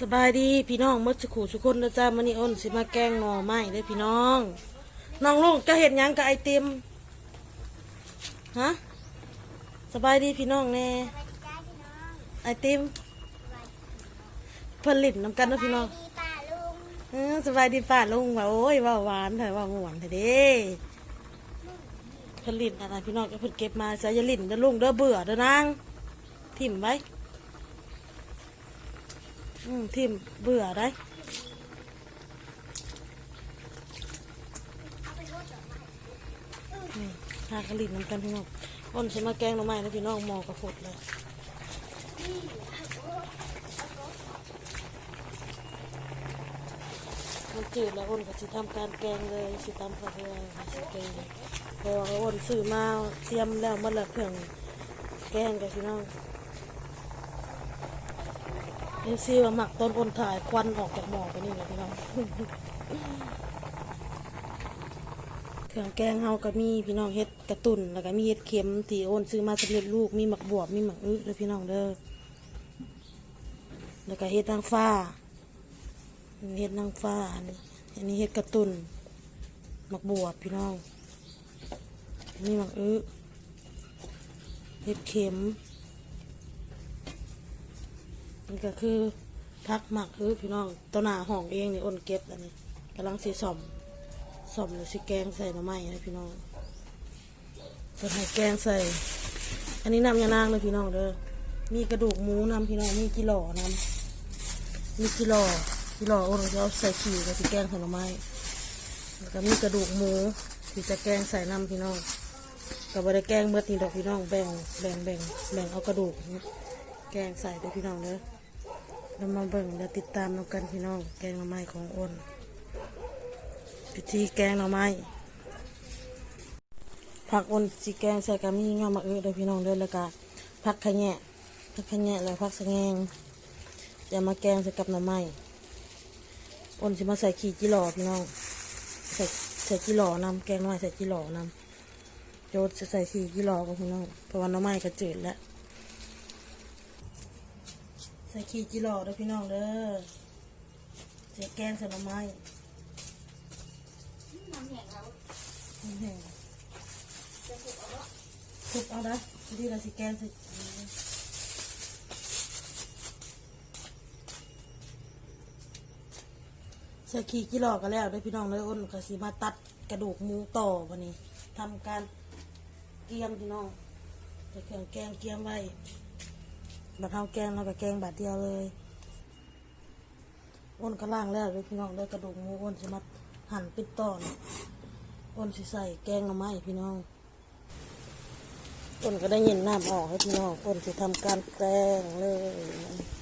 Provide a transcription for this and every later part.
สบายดีพี่น้องมดสุขุสุคนนะจ้ามื้อนี้อ้นสิมาแกงหน่อไม้เด้อพี่น้องน้องลูกจะเห็นยังกับไอติมฮะสบายดีพี่น้องแน่ไอติมผลิตน้ำกันเด้อพี่น้องดีป่าลุงเออสบายดีป่าลุงว่าโอ้ยว่าหวานเถอะว่าหวานเถอะเด้ผลิตอะไรพี่น้องก็เพิ่นเก็บมาใส่ยาลิ่นเด้อลุงเด้อเบื่อเด้อนางทิ่มไว้ อืมทิมเบื่อได้หากระลิ่นน้ำกันพี่น้องอ้นใช้มาแกงหน่อไม้แล้วพี่น้องหมอกระฟดเลยมันจืดแล้วอ้นก็สิทำการแกงเลยสิตำกระเทียมสิแกงพออ้นซื้อมาเตรียมแล้วมันละเครื่องแกงกับพี่น้อง นี่ซีว่าหมักต้นอ้นถ่ายควันออกจากหม้อไปนี่เลยพี่น้องเครื่องแกงเฮาก็มีพี่น้องเฮ็ดกระตุนแล้วก็มีเฮ็ดเค็มที่โอนซื้อมาสำเร็จรูปมีหมักบวบมีหมักอึเลยพี่น้องเด้อแล้วก็เฮ็ดนางฟ้าเฮ็ดนางฟ้าอันนี้อันนี้เฮ็ดกระตุนหมักบวบพี่น้องมีหมักอึเฮ็ดเค็ม นี่ก็คือพักหมักอึพี่น้องตัวหน้าห้องเองนี่อ้นเก็บอันนี้กำลังสีซ่อมสมหรือสิแกงใส่หน่อไม้นะพี่น้องจะให้แกงใส่ อันนี้น้ำยานางเลยพี่น้องเด้อมีกระดูกหมูนำพี่น้องมีกิโลนำมีกิโลกิโลอ้เราจะเอาใส่ขี่กับสิแกงใส่หน่อไม้แล้วก็มีกระดูกหมูที่จะแกงใส่น้ำพี่น้องกับบได้แกงเมื่อนี่ดอกพี่น้องแบ่งแบ่งแบ่งแบ่งเอากระดูกแกงใส่เด้อพี่น้องเด้อ เรามาเบิ่งแล้วติดตามน้กันพี่น้องแกงหน่อไม้ของอ้นพิธีแกงหน่อไม้ผักอ่อนสีแกงใส่กะมีงามมะเอือเด้อพี่น้องเด้อแล้วก็ผักขะแยะผักขะแยะแล้วผักสะแงงจะมาแกงใส่กับหน่อไม้อ่อนสิมาใส่ขี้จิหล่อพี่น้องใส่ใส่จิหล่อนำแกงหน่อไม้ใส่จิหล่อนำโจดจะใส่ขี้จิหล่อกับพี่น้องเพราะว่าหน่อไม้ก็จืดแล้ว ส่ขี้จิหล่อเด้อพี่น้องเด้อเสียแกงใส่หน่อไม้น้ำแข็งแล้วน้ำแห้งทุบเอาได้ดีเราสิแกงสิใส่ขี้กี่หลอกกันแล้วเด้วยพี่น้องเลยอ้นก็สิมาตัดกระดูกหมูต่อวันนี้ทำการเกียมพี่น้องใส่เครื่องแกงเกียมไว้ บัดเทาแกงเราก็แกงบาดเดียวเลยอ้นก็ล่างแล้วเด้วยพี่น้องเลยกระดูกหมูอ้นสิมาหั่นเป็นตอนอ้นสิใส่แกงหน่อไม้พี่น้องอ้นก็ได้ยินน้ำออกให้พี่น้องอ้นสิทำการแกงเลย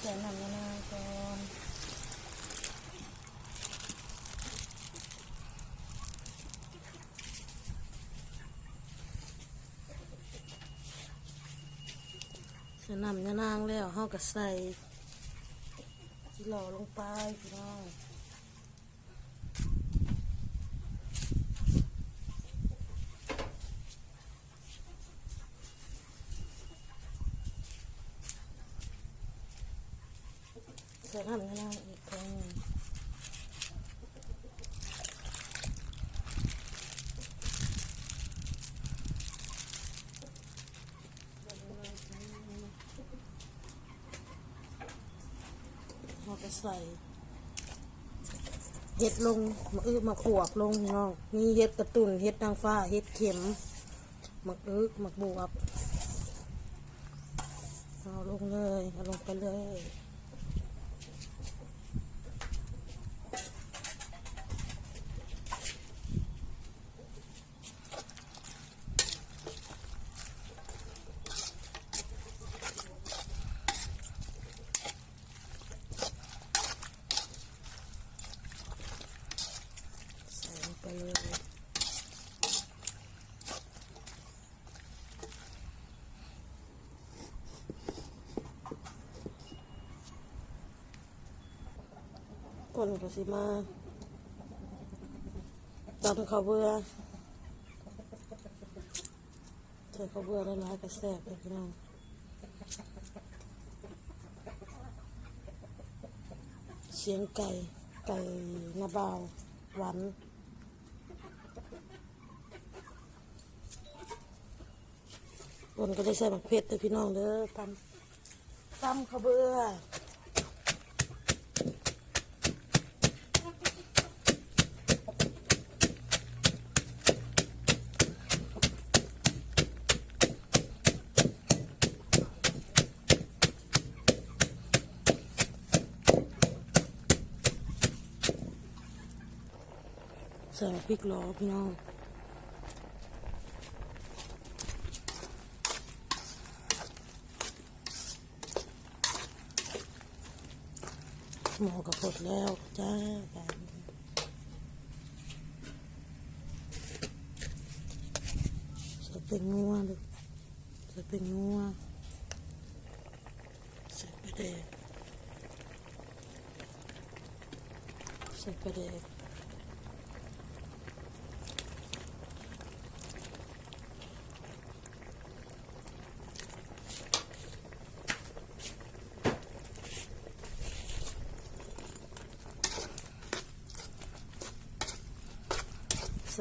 ใส่น้ำมะอนใส่ น้ำยานางแล้วเฮาก็ใส่ที่หล่อลงไปพี่น้องใส่น้ำยะนางอีกครั้งหนึ่งเฮาก็ ใส่เห็ดลงมาอึมาขวบลงน้องมีเห็ดกระตุนเห็ดนางฟ้าเห็ดเข็มมักอึมักบวบเอาลงเลยเอาลงไปเลย ใส่ลงไปเลย คนก็สิมาตำข้าวเบื่อใส่ข้าวเบื่อได้ร้ายกระแซบเลยพี่น้องเสียงไก่ไก่นาบาวหวานบนก็ได้ใส่หมักเผ็ดเลยพี่น้องเด้อตำตำข้าวเบื่อ ใส่พริกล้อพี่น้องหมอกระพดแล้วจ้ากันใส่เป็นงัวลูกใส่เป็นงัวใส่ไปลาแดกใส่ไปลาแดก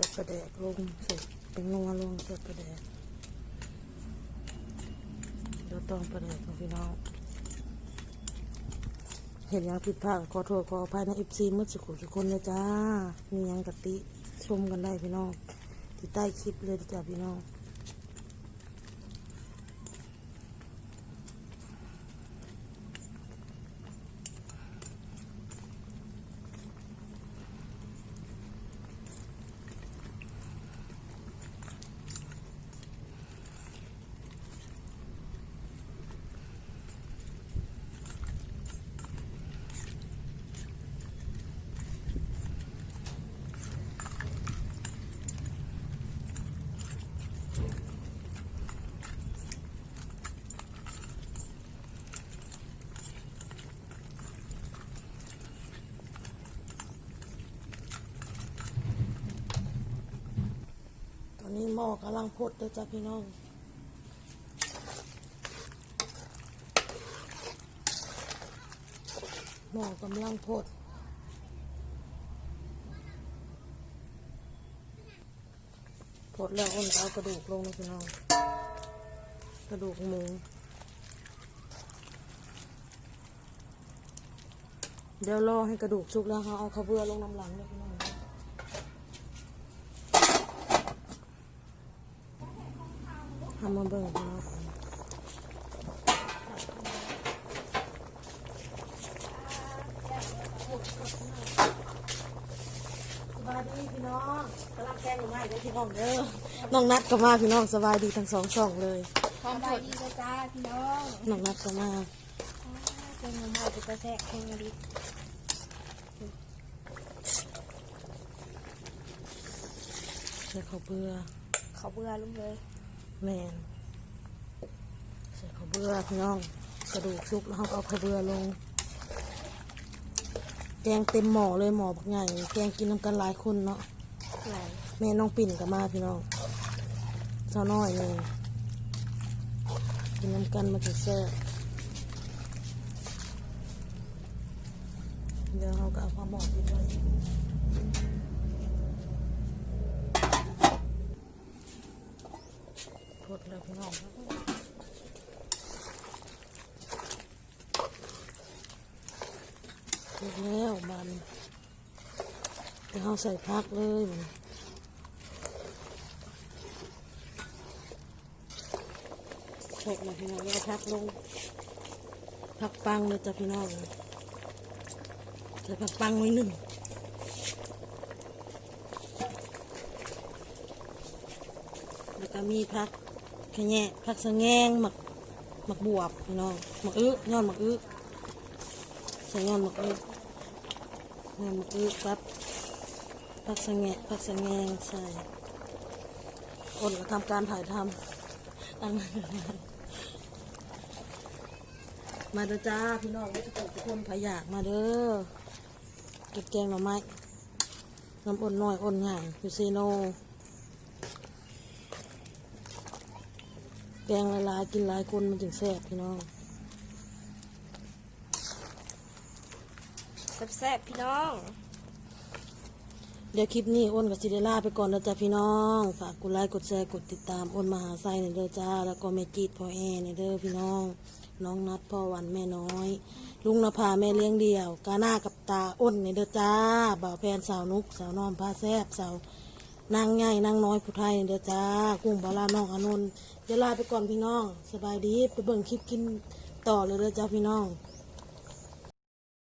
ส่ประแดกลงใส่เป็นนัวลงใส่ประแดกเดี๋ยวต้องกระแดกของพี่น้องเห็นยังผิดพลาดขอโทษขออภัยในอิฟซีเมื่อสุขุสุคนนะจ้ามียังกะติชมกันได้พี่น้องที่ใต้คลิปเลยจ้าพี่น้อง นี้หม้อกำลังพดเลยจ้าพี่น้องหม้อกำลังพดพดแล้วอ้นเอากระดูกลงนะพี่น้อง กระดูกหมูเดี๋ยวรอให้กระดูกสุกแล้วเขาเอาข้าวเบื่อลงน้ำหลังเลยพี่น้อง ทำมาเบิ่งพี่น้องสบายดีพี่น้องกำลังแกงหน่อไม้เด้อพี่น้องเด้อน้องนัดก็มาพี่น้องสบายดีทั้งสองช่องเลยพร้อมผลดีจ้าพี่น้องน้องนัดก็มาเป็นหมูหมูเป็นกระแสแข่งดิใส่ข้าวเบื่อเขาเบื่อลุงเลย แมนใส่ข้าวเบื่อพี่น้อง กระดูกสุกแล้วเขาเอาข้าวเบื่อลง แกงเต็มหม้อเลยหม้อบักใหญ่แกงกินน้ำกันหลายคนเนาะแม่น้องปิ่นก็มาพี่น้องเจ้าน้อยเลยกินน้ำกันมาจะแซ่บเดี๋ยวเราก็เอาผ้าหมอกไปด้วย ดแล้วพี่น้องพดแล้วมันเดี๋ยวเราใส่พักเลยมันโชคมาพี่น้องแล้วพักลงพักปังเลยจ้ะพี่น้องใส่พักปังไว้หนึ่งแล้วก็มีพัก ขะแยะพักสะแงงหมักหมักบวบพี่น้องหมักอึยอดหมักอึใส่ยอดหมักอึยอดหมักอึครับพักสะแงะพักสะแงงใส่อดทำการถ่ายทำตั้งมาเด้อจ้าพี่น้องทุกคนทุกคนพยากมาเด้อเก็บแกงหน่อไม้น้ำอ้นน้อยอ้นใหญ่อยู่เซโน แกงหลายๆกินหลายคนมันจึงแซ่บพี่น้องแซ่บๆพี่น้อง เดี๋ยวคลิปนี้อ้นกับซิเดล่าไปก่อนนะจ๊ะพี่น้อง ฝากกดไลค์กดแชร์กดติดตามอ้นมหาไซในอยเด้อจ้า แล้วก็แม่จีดพ่อแอในอยเด้อพี่น้อง น้องนัดพ่อวันแม่น้อย ลุงนภาแม่เลี้ยงเดี่ยว กาหน้ากับตาอ้นในอยเด้อจ้าบ่าวแพนสาวนุกสาวน้อมพาแซบสาว นางใหญ่นางน้อยผู้ไทยในอยเด้อจ้ากุ้งบาลาน้องอานนท์จะลาไปก่อนพี่น้อง สบายดีไปเบิ่งคลิปกินต่อเลยเด้อจ้าพี่น้อง